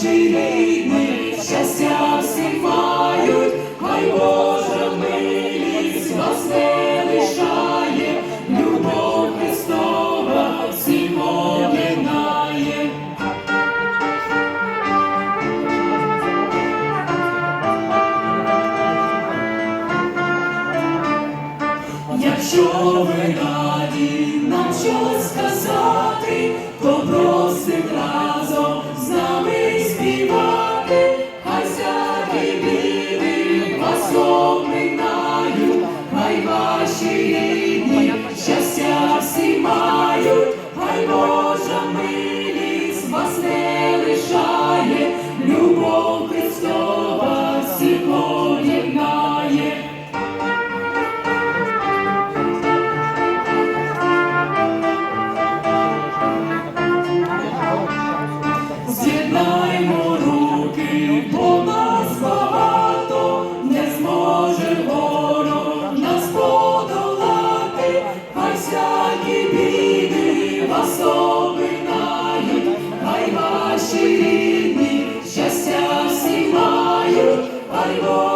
ваші рідні, щастя всі мають, хай Божа милість вас не лишає, любов Христова всіх об'єднає. Якщо ви раді нам щось сказати, то просим Amen. Hallelujah.